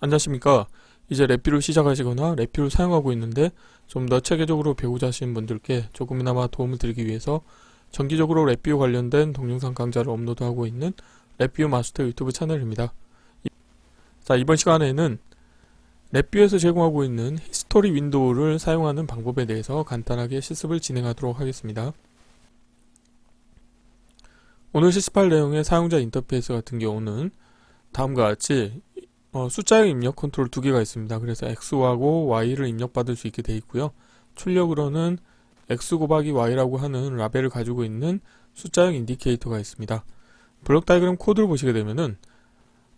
안녕하십니까. 이제 랩비를 시작하시거나 랩비를 사용하고 있는데 좀 더 체계적으로 배우자 하시는 분들께 조금이나마 도움을 드리기 위해서 정기적으로 랩비우 관련된 동영상 강좌를 업로드하고 있는 랩비우 마스터 유튜브 채널입니다. 이- 자, 이번 시간에는 랩비우에서 제공하고 있는 히스토리 윈도우를 사용하는 방법에 대해서 간단하게 실습을 진행하도록 하겠습니다. 오늘 실습할 내용의 사용자 인터페이스 같은 경우는 다음과 같이 어, 숫자형 입력 컨트롤 두 개가 있습니다. 그래서 X하고 Y를 입력받을 수 있게 되어 있고요. 출력으로는 X 곱하기 Y라고 하는 라벨을 가지고 있는 숫자형 인디케이터가 있습니다. 블록 다이그램 코드를 보시게 되면은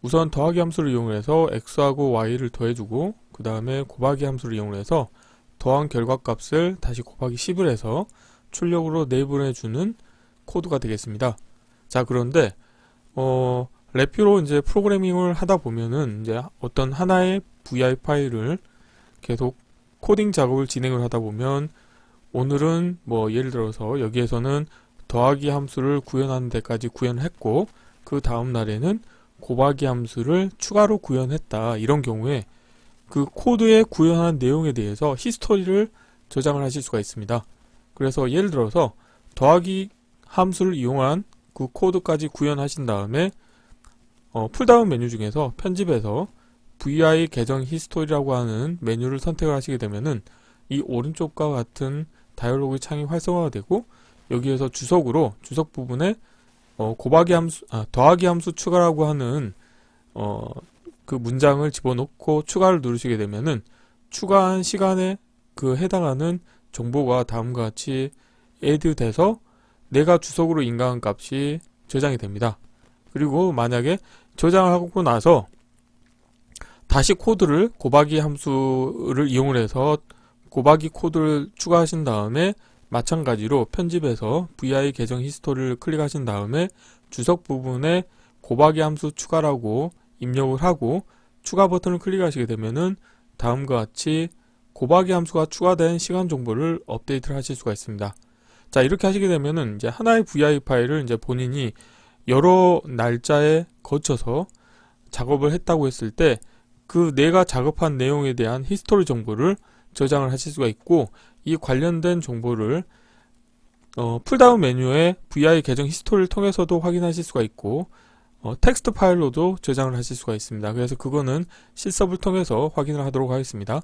우선 더하기 함수를 이용해서 X하고 Y를 더해주고 그 다음에 곱하기 함수를 이용해서 더한 결과값을 다시 곱하기 10을 해서 출력으로 내보내주는 코드가 되겠습니다. 자 그런데 어 랩뷰로 이제 프로그래밍을 하다 보면은 이제 어떤 하나의 VI 파일을 계속 코딩 작업을 진행을 하다 보면 오늘은 뭐 예를 들어서 여기에서는 더하기 함수를 구현하는 데까지 구현했고 그 다음 날에는 곱하기 함수를 추가로 구현했다 이런 경우에 그 코드에 구현한 내용에 대해서 히스토리를 저장을 하실 수가 있습니다. 그래서 예를 들어서 더하기 함수를 이용한 그 코드까지 구현하신 다음에 어, 풀다운 메뉴 중에서 편집에서 VI 계정 히스토리라고 하는 메뉴를 선택을 하시게 되면은 이 오른쪽과 같은 다이얼로그 창이 활성화가 되고 여기에서 주석으로 주석 부분에 어, 곱하기 함수, 아, 더하기 함수 추가라고 하는 어, 그 문장을 집어넣고 추가를 누르시게 되면은 추가한 시간에 그 해당하는 정보가 다음과 같이 add 돼서 내가 주석으로 인가한 값이 저장이 됩니다. 그리고 만약에 저장을 하고 나서 다시 코드를 곱하기 함수를 이용을 해서 곱하기 코드를 추가하신 다음에 마찬가지로 편집에서 vi 계정 히스토리를 클릭하신 다음에 주석 부분에 곱하기 함수 추가라고 입력을 하고 추가 버튼을 클릭하시게 되면은 다음과 같이 곱하기 함수가 추가된 시간 정보를 업데이트를 하실 수가 있습니다. 자, 이렇게 하시게 되면은 이제 하나의 vi 파일을 이제 본인이 여러 날짜에 거쳐서 작업을 했다고 했을 때 그 내가 작업한 내용에 대한 히스토리 정보를 저장을 하실 수가 있고 이 관련된 정보를 어, 풀다운 메뉴에 vi 계정 히스토리를 통해서도 확인하실 수가 있고 어, 텍스트 파일로도 저장을 하실 수가 있습니다. 그래서 그거는 실습을 통해서 확인을 하도록 하겠습니다.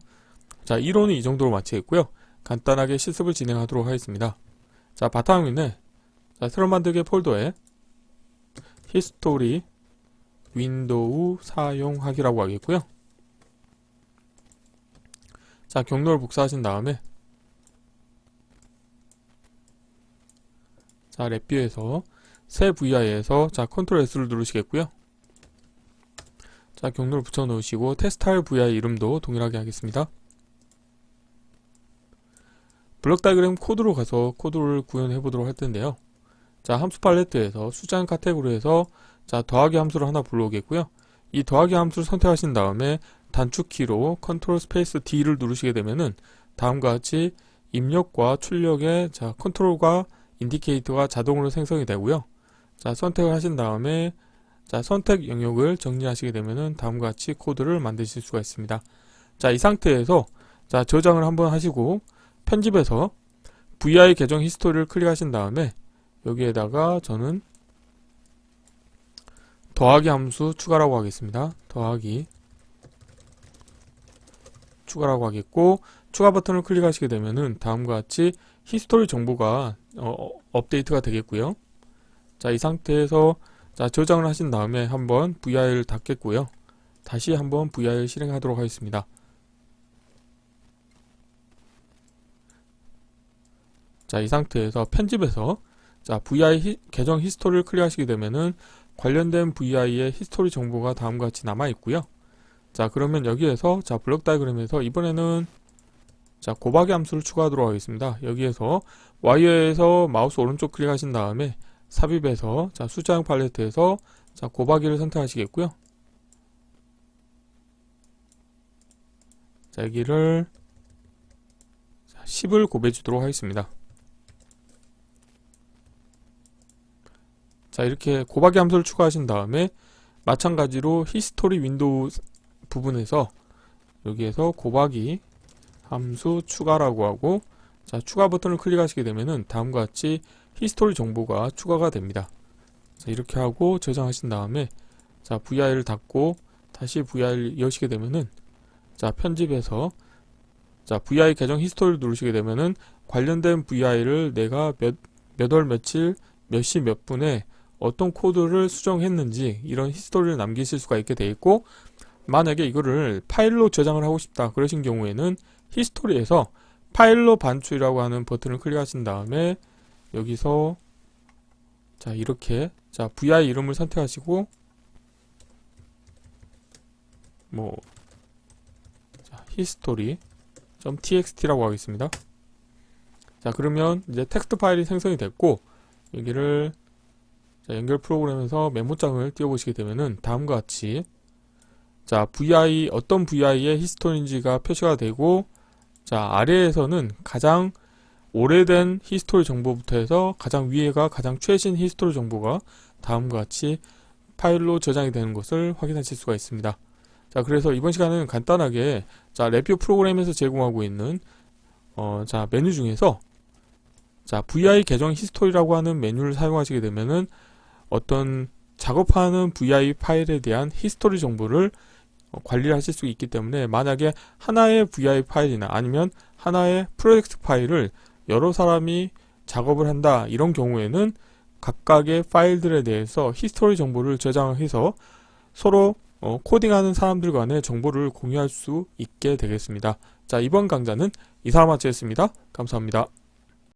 자, 이론은 이 정도로 마치겠고요. 간단하게 실습을 진행하도록 하겠습니다. 자, 바탕화면에 자, 새로 만들기 폴더에 히스토리 윈도우 사용하기라고 하겠고요. 자, 경로를 복사하신 다음에 자, 랩뷰에서 새 VI에서 자, 컨트롤 S를 누르시겠고요. 자, 경로를 붙여 놓으시고 테스트할 VI 이름도 동일하게 하겠습니다. 블록 다이그램 코드로 가서 코드를 구현해 보도록 할 텐데요. 자, 함수 팔레트에서 숫자형 카테고리에서 자, 더하기 함수를 하나 불러오겠고요. 이 더하기 함수를 선택하신 다음에 단축키로 컨트롤 스페이스 D를 누르시게 되면은 다음과 같이 입력과 출력의 자, 컨트롤과 인디케이터가 자동으로 생성이 되고요. 자, 선택을 하신 다음에 자, 선택 영역을 정리하시게 되면은 다음과 같이 코드를 만드실 수가 있습니다. 자, 이 상태에서 자, 저장을 한번 하시고 편집에서 vi 계정 히스토리를 클릭하신 다음에 여기에다가 저는 더하기 함수 추가라고 하겠습니다. 더하기 추가라고 하겠고 추가 버튼을 클릭하시게 되면은 다음과 같이 히스토리 정보가 어, 업데이트가 되겠고요. 자, 이 상태에서 자, 저장을 하신 다음에 한번 VI를 닫겠고요. 다시 한번 VI를 실행하도록 하겠습니다. 자, 이 상태에서 편집에서 자, VI 히- 계정 히스토리를 클릭하시게 되면은 관련된 VI의 히스토리 정보가 다음과 같이 남아 있고요. 자, 그러면 여기에서 자, 블록 다이그램에서 이번에는 자, 곱하기 함수를 추가하도록 하겠습니다. 여기에서 와이어에서 마우스 오른쪽 클릭하신 다음에 삽입에서 자, 숫자형 팔레트에서 자, 곱하기를 선택하시겠고요. 자, 여기를 자, 10을 곱해 주도록 하겠습니다. 자, 이렇게 곱하기 함수를 추가하신 다음에 마찬가지로 히스토리 윈도우 부분에서 여기에서 곱하기 함수 추가라고 하고 자 추가 버튼을 클릭하시게 되면은 다음과 같이 히스토리 정보가 추가가 됩니다. 자 이렇게 하고 저장하신 다음에 자 VI를 닫고 다시 VI를 여시게 되면은 자 편집해서 자 VI 계정 히스토리를 누르시게 되면은 관련된 VI를 내가 몇 몇 월 며칠 몇 시 몇 분에 어떤 코드를 수정했는지 이런 히스토리를 남기실 수가 있게 돼 있고 만약에 이거를 파일로 저장을 하고 싶다 그러신 경우에는 히스토리에서 파일로 반출이라고 하는 버튼을 클릭하신 다음에 여기서 자 이렇게 자 vi 이름을 선택하시고 뭐 자, history.txt라고 하겠습니다. 자 그러면 이제 텍스트 파일이 생성이 됐고 여기를 자, 연결 프로그램에서 메모장을 띄워보시게 되면은 다음과 같이 자 vi 어떤 vi의 히스토리인지가 표시가 되고 자 아래에서는 가장 오래된 히스토리 정보부터 해서 가장 위에가 가장 최신 히스토리 정보가 다음과 같이 파일로 저장이 되는 것을 확인하실 수가 있습니다. 자 그래서 이번 시간은 간단하게 자 레뷰 프로그램에서 제공하고 있는 어, 자 메뉴 중에서 자 vi 계정 히스토리라고 하는 메뉴를 사용하시게 되면은 어떤 작업하는 vi 파일에 대한 히스토리 정보를 어, 관리를 하실 수 있기 때문에 만약에 하나의 vi 파일이나 아니면 하나의 프로젝트 파일을 여러 사람이 작업을 한다 이런 경우에는 각각의 파일들에 대해서 히스토리 정보를 저장해서 서로 어, 코딩하는 사람들 간의 정보를 공유할 수 있게 되겠습니다. 자 이번 강좌는 이상을 마치겠습니다. 감사합니다.